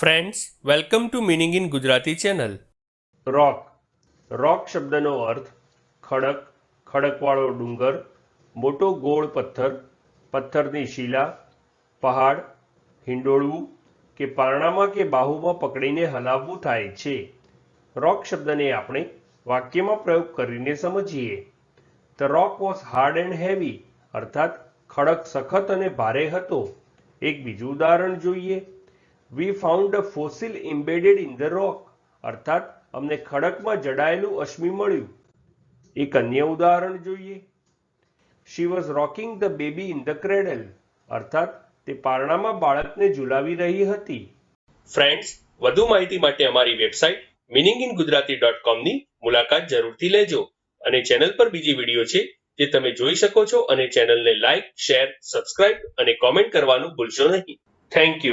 Friends welcome to meaning in Gujarati channel rock rock શબ્દનો અર્થ ખડક, ખડકવાળો ડુંગર, મોટો ગોળ પથ્થર, પથ્થરની શિલા, પહાડ, હિંડોળવું કે પારણામાં કે બાહુમાં પકડીને હલાવવું થાય છે. રોક શબ્દને આપણે વાક્યમાં પ્રયોગ કરીને સમજીએ. The rock was hard and heavy અર્થાત ખડક સખત અને ભારે હતો. એક બીજું ઉદાહરણ જોઈએ. We found a fossil embedded in the rock અર્થાત, અમને ખડકમાં જડાયેલું અશ્મિ મળ્યું. એક અન્ય ઉદાહરણ જોઈએ. She was rocking the baby in the cradle અર્થાત, તે પારણામાં બાળકને ઝુલાવી રહી હતી. ફ્રેન્ડ્સ વધુ માહિતી માટે અમારી website meaning in Gujarati dot કોમની મુલાકાત જરૂરથી લેજો. અને ચેનલ પર બીજી વીડિયો છે, જે તમે જોઈ શકો છો અને ચેનલને લાઇક શેર, સબસ્ક્રાઇબ અને કોમેન્ટ કરવાનું ભૂલશો નહીં. Thank you